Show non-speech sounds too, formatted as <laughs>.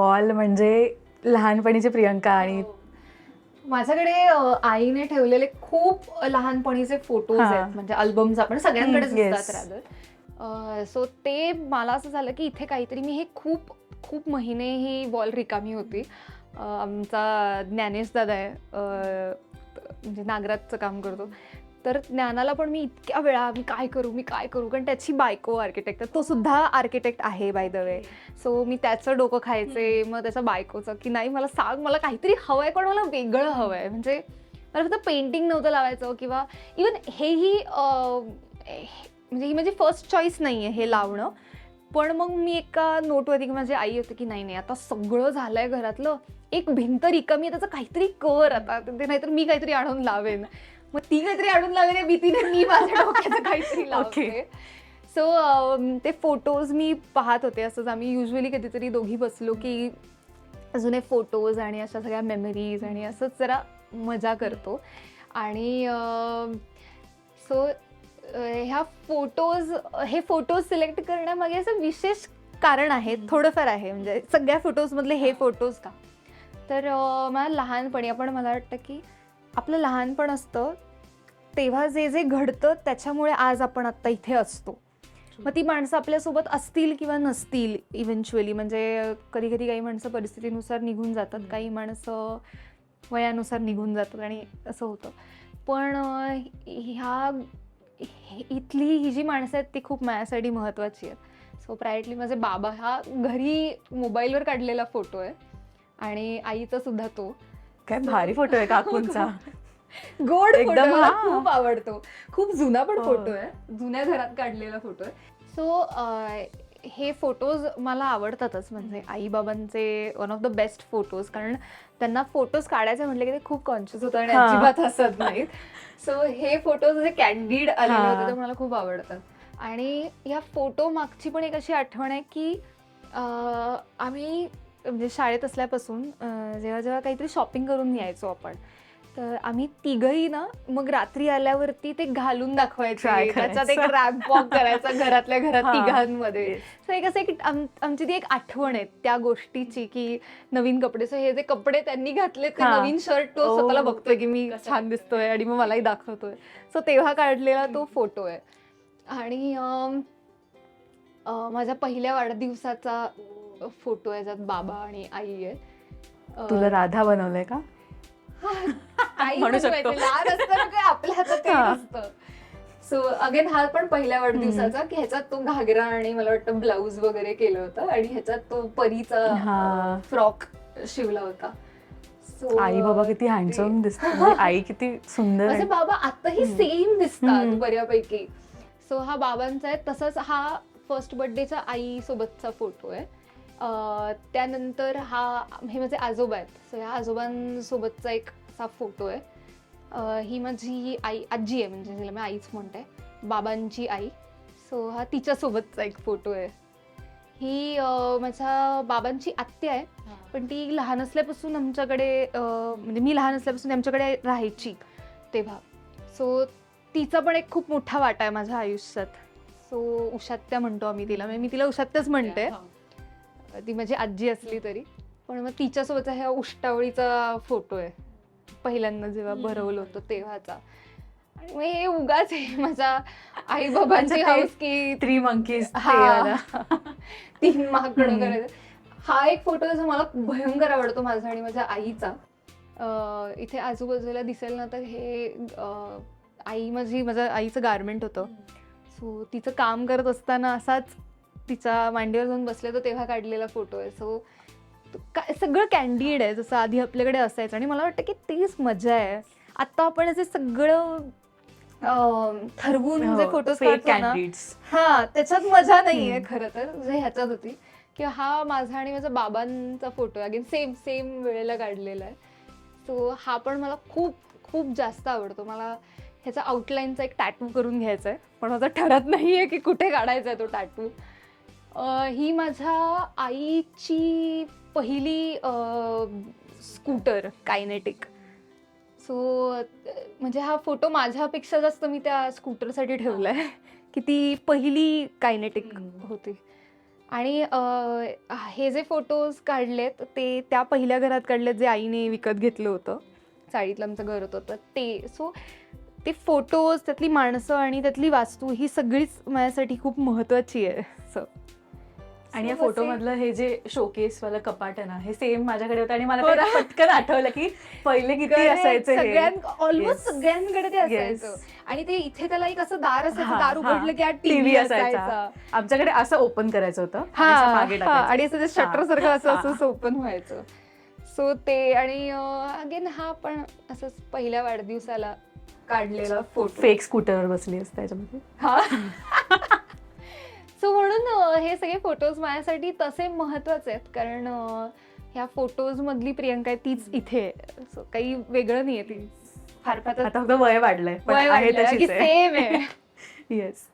Wall म्हणजे लहानपणीची प्रियंका आणि माझ्याकडे अ, आईने ठेवलेले खूप लहानपणीचे फोटोज हा. आहेत. म्हणजे अल्बम्स आपण सगळ्यांकडेच. रादर सो ते मला असं झालं की इथे काहीतरी मी हे खूप खूप महिने ही वॉल रिकामी होती. आमचा ज्ञानेश दादा आहे म्हणजे नागराजचं काम करतो. तर ज्ञानाला पण मी इतक्या वेळा मी काय करू मी काय करू? कारण त्याची बायको आर्किटेक्ट आहे. तो सुद्धा आर्किटेक्ट आहे बाय द वे सो मी त्याचं डोकं खायचे मग त्याच्या बायकोचं की नाही मला सांग मला काहीतरी हवं आहे पण मला वेगळं हवं आहे म्हणजे मला फक्त पेंटिंग नव्हतं लावायचं किंवा इवन हेही हे- म्हणजे ही माझी फर्स्ट चॉईस नाही आहे हे लावणं. पण मग मी एका नोटवरती की माझी आई होती की नाही नाही आता सगळं झालंय घरातलं. एक भिंत रिकामी आहे त्याचं काहीतरी कर आता. ते नाहीतर मी काहीतरी आणून लावेन. मग ती काहीतरी आणून या भीतीने मी माझ्या डोक्याचं काहीतरी <laughs> लावते. सो ते फोटोज मी पाहत होते असंच आम्ही युजली कधीतरी दोघी बसलो की जुने फोटोज आणि अशा सगळ्या मेमरीज आणि असंच जरा मजा करतो. आणि सो ह्या फोटोज हे फोटोज सिलेक्ट करण्यामागे असं विशेष कारण आहे थोडंफार आहे. म्हणजे सगळ्या फोटोजमधले हे फोटोज का? तर मला लहानपणी आपण मला वाटतं की आपलं लहानपण असतं तेव्हा जे जे घडतं त्याच्यामुळे आज आपण आत्ता इथे असतो. मग ती माणसं आपल्यासोबत असतील किंवा नसतील इव्हेंच्युअली म्हणजे कधी कधी काही माणसं परिस्थितीनुसार निघून जातात काही माणसं वयानुसार निघून जातात आणि असं होतं. पण ह्या इथली ही जी माणसं आहेत ती खूप माझ्यासाठी महत्त्वाची आहेत. सो प्रायटली माझे बाबा हा घरी मोबाईलवर काढलेला फोटो आहे. आणि आईचा सुद्धा तो. काय भारी फोटो आहे काकूंचा. <laughs> गोड एकदम हा. खूप आवडतो. खूप जुना पण हो. फोटो आहे. जुन्या घरात काढलेला फोटो आहे. सो हे फोटोज मला आवडतातच. म्हणजे आई बाबांचे one of the best photos कारण त्यांना फोटोज काढायचे म्हटले की ते खूप कॉन्शियस होतं आणि हा. अजिबात हसत नाहीत. <laughs> सो हे फोटोज जे कॅन्डिड आलेले हा. होते ते मला खूप आवडतात. आणि या फोटो मागची पण एक अशी आठवण आहे की अं, आम्ही म्हणजे शाळेत असल्यापासून जेव्हा जेव्हा काहीतरी शॉपिंग करून यायचो आपण तर आम्ही तिघही ना मग रात्री आल्यावरती ते घालून दाखवायचे त्याच्यात एक वॉक करायचा घरातल्या घरात. तिघांमध्ये. सो एक असं एक आम- आमची ती एक आठवण आहे त्या गोष्टीची की नवीन कपडे सो हे जे कपडे त्यांनी घातले ते. नवीन शर्ट तो. स्वतःला बघतोय की मी छान दिसतोय आणि मग मलाही दाखवतोय सो तेव्हा काढलेला तो फोटो आहे आणि माझ्या पहिल्या वाढदिवसाचा फोटो आहे ज्यात बाबा आणि आई आहे तुला राधा बनवलंय का <laughs> आई म्हणू शकतो. बनवायची. लहान असताना काय आपल्या हातात सो अगेन हा पण पहिल्या वाढदिवसाचा की ह्याच्यात तो घागरा आणि मला वाटतं ब्लाऊज वगैरे केलं होतं आणि ह्याच्यात तो परीचा. फ्रॉक शिवला होता So, आई बाबा किती हँडसम दिसतात म्हणजे आई किती सुंदर <laughs> माझे आहे. बाबा आताही. सेम दिसतात. बऱ्यापैकी सो हा बाबांचा आहे तसंच हा फर्स्ट बर्थडेचा आई सोबतचा फोटो आहे त्यानंतर हा हे माझे आजोबा आहेत. सो ह्या आजोबांसोबतचा एक असा फोटो आहे. ही माझी आई आजी आहे म्हणजे तिला मी आईच म्हणते. बाबांची आई. सो हा तिच्यासोबतचा एक फोटो आहे. ही माझ्या बाबांची आत्या आहे. पण ती लहान असल्यापासून आमच्याकडे म्हणजे मी लहान असल्यापासून आमच्याकडे राहायची तेव्हा. सो तिचा पण एक खूप मोठा वाटा आहे माझ्या आयुष्यात. सो उशात्या म्हणतो आम्ही तिला. म्हणजे मी तिला उशात्याच म्हणते. ती माझी आजी असली तरी. पण मग तिच्यासोबतचा ह्या उष्टावळीचा फोटो आहे. पहिल्यांदा जेव्हा. भरवलं होतं तेव्हाचा. आणि मग हे उगाच आहे माझ्या आई बाबांची हाऊस की थ्री मंकीज हा. <laughs> तीन माकडं. करायचं. हा एक फोटो जो मला भयंकर आवडतो माझा आणि माझ्या आईचा. इथे आजूबाजूला दिसेल ना तर हे आई माझी माझ्या आईचं गारमेंट होतं. सो तिचं काम करत असताना असाच तिच्या मांडीवर जाऊन बसले तर तेव्हा काढलेला फोटो आहे. सो काय सगळं कॅन्डिड आहे. जसं आधी आपल्याकडे असायचं आणि मला वाटतं की तीच मजा आहे. आत्ता आपण असे सगळं ठरवून जे ना कॅन्डिड्स हा त्याच्यात मजा नाहीये हम्म. खरं तर. जे ह्याच्यात होती. की हा माझा आणि माझ्या बाबांचा फोटो अगेन सेम सेम वेळेला काढलेला आहे. सो हा पण मला खूप खूप जास्त आवडतो. मला ह्याचा आउटलाईनचा एक टॅटू करून घ्यायचा आहे. पण माझं ठरत नाही आहे की कुठे काढायचा आहे तो टॅटू ही माझ्या आईची पहिली स्कूटर कायनेटिक. सो म्हणजे हा फोटो माझ्यापेक्षा जास्त मी त्या स्कूटरसाठी ठेवलाय. की ती पहिली कायनेटिक. होती. आणि हे जे फोटोज काढलेत ते त्या पहिल्या घरात काढलेत जे आईने विकत घेतलं होतं. चाळीतलं आमचं घर होतं. तर ते सो ते फोटोज त्यातली माणसं आणि त्यातली वास्तू ही सगळीच माझ्यासाठी खूप महत्वाची आहे. असं आणि या फोटो मधलं हे जे शोकेस वाला कपाट आहे ना हे सेम माझ्याकडे होतं आणि मला हो ते? पटकन आठवलं की पहिले किती. असायचं हे ऑलमोस्ट. सगळ्यांकडे ते असायचं. आणि ते इथे त्याला एक असं दार असायचं दार. उघडलं की टीव्ही असायचा. आमच्याकडे असं ओपन करायचं होतं आणि असं शटर. सारखं असं. असं ओपन व्हायचं सो ते आणि अगेन हा पण असंच पहिल्या वाढदिवसाला काढलेला फोटो फेक स्कूटरवर बसली असते त्याच्यामध्ये हा <laughs> सो म्हणून हे सगळे फोटोज माझ्यासाठी तसे महत्त्वाचे आहेत. कारण ह्या फोटोज मधली प्रियंका आहे तीच इथे आहे. सो काही वेगळं नाहीये ती. फार फार आता वय वाढलंय आहे आहे. सेम आहे. <laughs> येस